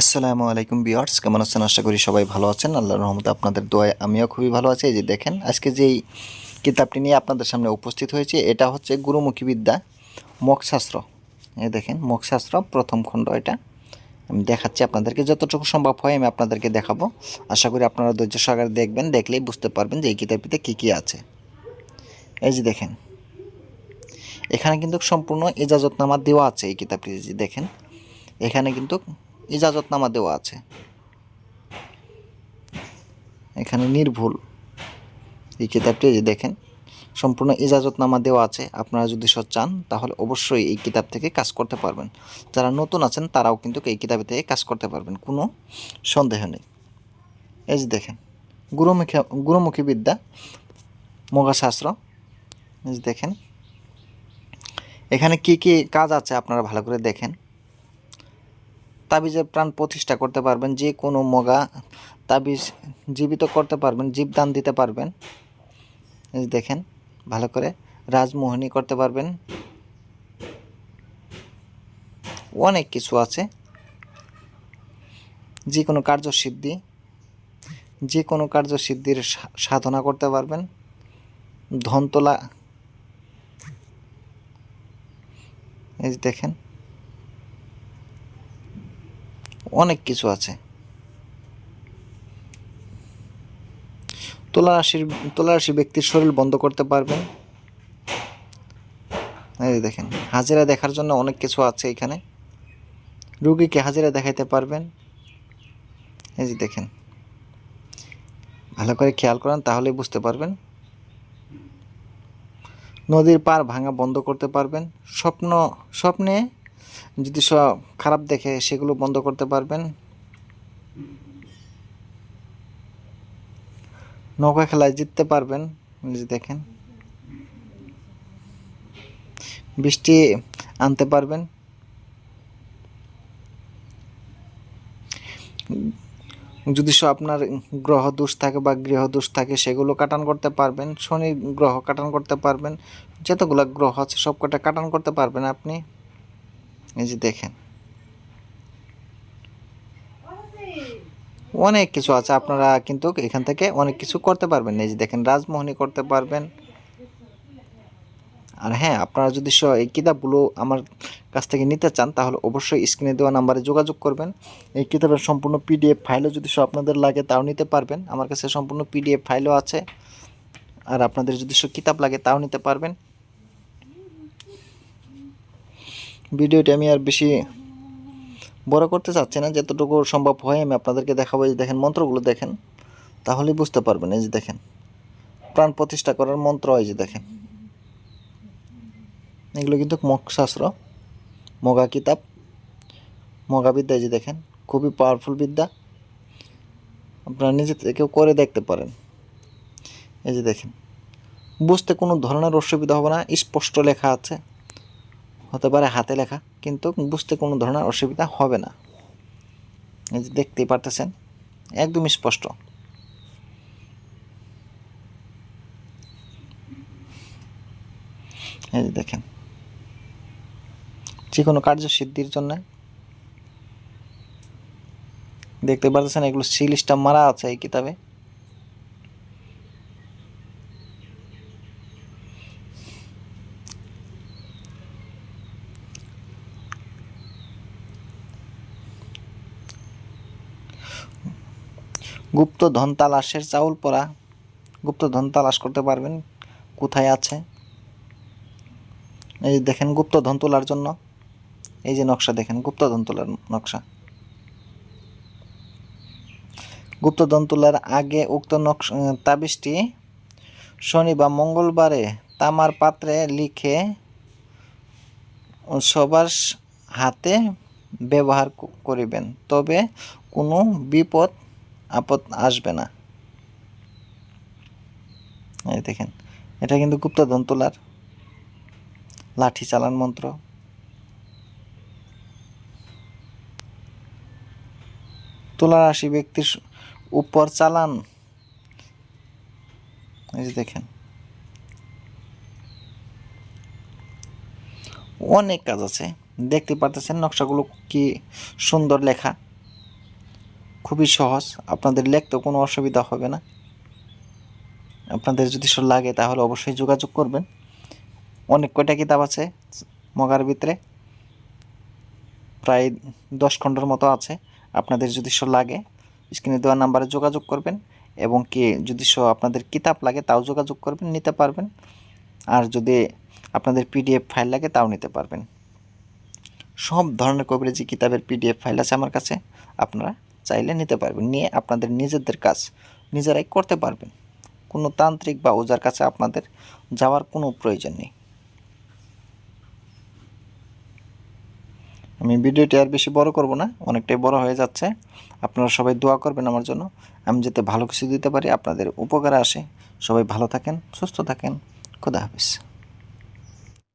আসসালামু আলাইকুম বিয়ার্স কেমন আছেন? আশা করি সবাই ভালো আছেন। আল্লাহর রহমতে আপনাদের দোয়ায় আমিও খুবই ভালো আছি। এই যে দেখেন, আজকে যেই কিতাবটি নিয়ে আপনাদের সামনে উপস্থিত হয়েছে, এটা হচ্ছে গুরুমুখী বিদ্যা মকশাস্ত্র এই দেখেন মকশাস্ত্র প্রথম খণ্ড এটা। আমি দেখাচ্ছি আপনাদেরকে, যতটুকু সম্ভব হয় আমি আপনাদেরকে দেখাবো। আশা করি আপনারা ধৈর্য সহকারে দেখবেন, দেখলেই বুঝতে পারবেন যে এই কিতাবটিতে কী কী আছে। এই যে দেখেন, এখানে কিন্তু সম্পূর্ণ ইজাজতনামা দেওয়া আছে এই কিতাবটি যে দেখেন, এখানে কিন্তু ইজাজতনামা দেওয়া আছে। এখানে নির্ভুল। এই কিতাবটি দেখেন, সম্পূর্ণ ইজাজতনামা দেওয়া আছে। আপনারা যদি সব চান, তাহলে অবশ্যই এই কিতাব থেকে কাজ করতে পারবেন। যারা নতুন আছেন, তারাও কিন্তু এই কিতাবে থেকে কাজ করতে পারবেন। কোনো সন্দেহ নেই। এই যে দেখেন, গুরুমুখী গুরুমুখী বিদ্যা মগাশাস্ত্র এই যে দেখেন, এখানে কি কি কাজ আছে আপনারা ভালো করে দেখেন। তাবিজের প্রাণ প্রতিষ্ঠা করতে পারবেন, যে কোনো মগা তাবিজ জীবিত করতে পারবেন, জীবদান দিতে পারবেন। দেখেন, ভালো করে রাজমোহনী করতে পারবেন। অনেক কিছু আছে। যে কোনো কার্যসিদ্ধি যে কোনো কার্যসিদ্ধির সাধনা করতে পারবেন। ধনতলা। এই দেখেন অনেক কিছু আছে। তুলা রাশির তুলা রাশি ব্যক্তির শরীর বন্ধ করতে পারবেন দেখেন, হাজিরা দেখার জন্য অনেক কিছু আছে এখানে। রুগীকে হাজিরা দেখাইতে পারবেন। এই যে দেখেন, ভালো করে খেয়াল করেন তাহলেই বুঝতে পারবেন। নদীর পার ভাঙা বন্ধ করতে পারবেন। স্বপ্ন, স্বপ্নে যদি সব খারাপ দেখে সেগুলো বন্ধ করতে পারবেন। নৌকা খেলায় জিততে পারবেন দেখেন। বৃষ্টি আনতে পারবেন। যদি আপনার গ্রহ দোষ থাকে বা গৃহ দোষ থাকে, সেগুলো কাটান করতে পারবেন। শনি গ্রহ কাটান করতে পারবেন। যতগুলো গ্রহ আছে সব কটা কাটান করতে পারবেন আপনি। এই যে দেখেন। অনেক কিছু আছে, আপনারা কিন্তু এখান থেকে অনেক কিছু করতে পারবেন। এই যে দেখেন রাজমোহনী করতে পারবেন। আর হ্যাঁ আপনারা যদি এই কিতাবগুলো আমার কাছ থেকে নিতে চান, তাহলে অবশ্যই স্ক্রিনে দেওয়া নাম্বারে যোগাযোগ করবেন। এই কিতাবের সম্পূর্ণ পিডিএফ ফাইলও যদি সব আপনাদের লাগে, তাও নিতে পারবেন। আমার কাছে সম্পূর্ণ পিডিএফ ফাইলও আছে। আর আপনাদের যদি সব কিতাব লাগে, তাও নিতে পারবেন। ভিডিওটি আমি আর বেশি বড় করতে চাচ্ছি না, যতটুকু সম্ভব হয় আমি আপনাদেরকে দেখাবো। যে দেখেন, মন্ত্রগুলো দেখেন, তাহলেই বুঝতে পারবেন। এই যে দেখেন, প্রাণ প্রতিষ্ঠা করার মন্ত্র, এই যে দেখেন। এগুলো কিন্তু মগশাস্ত্র মগা কিতাব, মগা বিদ্যা, এই যে দেখেন, খুবই পাওয়ারফুল বিদ্যা। আপনারা নিজে থেকেও করে দেখতে পারেন। এই যে দেখেন, বুঝতে কোনো ধরনের অসুবিধা হবে না, স্পষ্ট লেখা আছে। হতে পারে হাতে লেখা, কিন্তু বুঝতে কোনো ধরনের অসুবিধা হবে না। এই যে দেখতেই পারতেছেন, একদম স্পষ্ট। এই যে দেখেন যে কোনো কার্যসিদ্ধির জন্য। দেখতে পারতেছেন এগুলো সিল স্টাম্প মারা আছে এই কিতাবে। গুপ্ত ধন তালাশের চাউল পরা। গুপ্ত ধন তালাশ করতে পারবেন। কোথায় আছে? এই দেখেন, গুপ্ত ধন তোলার জন্য। এই যে নকশা দেখেন, গুপ্ত ধন তোলার নকশা। গুপ্ত ধন তোলার আগে উক্ত নকশা তাবিজটি শনি বা মঙ্গলবারে তামার পাত্রে লিখে সবার হাতে ব্যবহার করিবেন। তবে কোনো বিপদ আপদ আসবে না। এই দেখেন, এটা কিন্তু গুপ্তধন তোলার লাঠি চালান মন্ত্র। তুলা রাশি ব্যক্তির উপর চালান। এই যে দেখেন। অনেক কাজ আছে। দেখতে পারতেছেন নকশাগুলো কি সুন্দর লেখা। খুবই সহজ। আপনাদের লিখতেও কোনো অসুবিধা হবে না। আপনাদের যদি সব লাগে তাহলে অবশ্যই যোগাযোগ করবেন। অনেক কয়টা কিতাব আছে মগার ভিতরে? প্রায় দশ খণ্ডের মতো আছে। আপনাদের যদি সব লাগে, স্ক্রিনে দেওয়া নাম্বারে যোগাযোগ করবেন এবং কি যদি সব আপনাদের কিতাব লাগে তাও যোগাযোগ করবেন, নিতে পারবেন। আর যদি আপনাদের পিডিএফ ফাইল লাগে তাও নিতে পারবেন। সব ধরনের কবিরাজি কিতাবের পিডিএফ ফাইল আছে আমার কাছে। আপনারা চাইলে নিতে পারবেন, নিয়ে আপনাদের নিজেদের কাজ নিজেরাই করতে পারবেন। কোনো তান্ত্রিক বা ওজার কাছে আপনাদের যাওয়ার কোনো প্রয়োজন নেই। আমি ভিডিওটি আর বেশি বড় করব না, অনেকটাই বড় হয়ে যাচ্ছে। আপনারা সবাই দোয়া করবেন আমার জন্য। আমি যাতে ভালো কিছু দিতে পারি, আপনাদের উপকারে আসে। সবাই ভালো থাকেন, সুস্থ থাকেন। খুদা হাফিজ।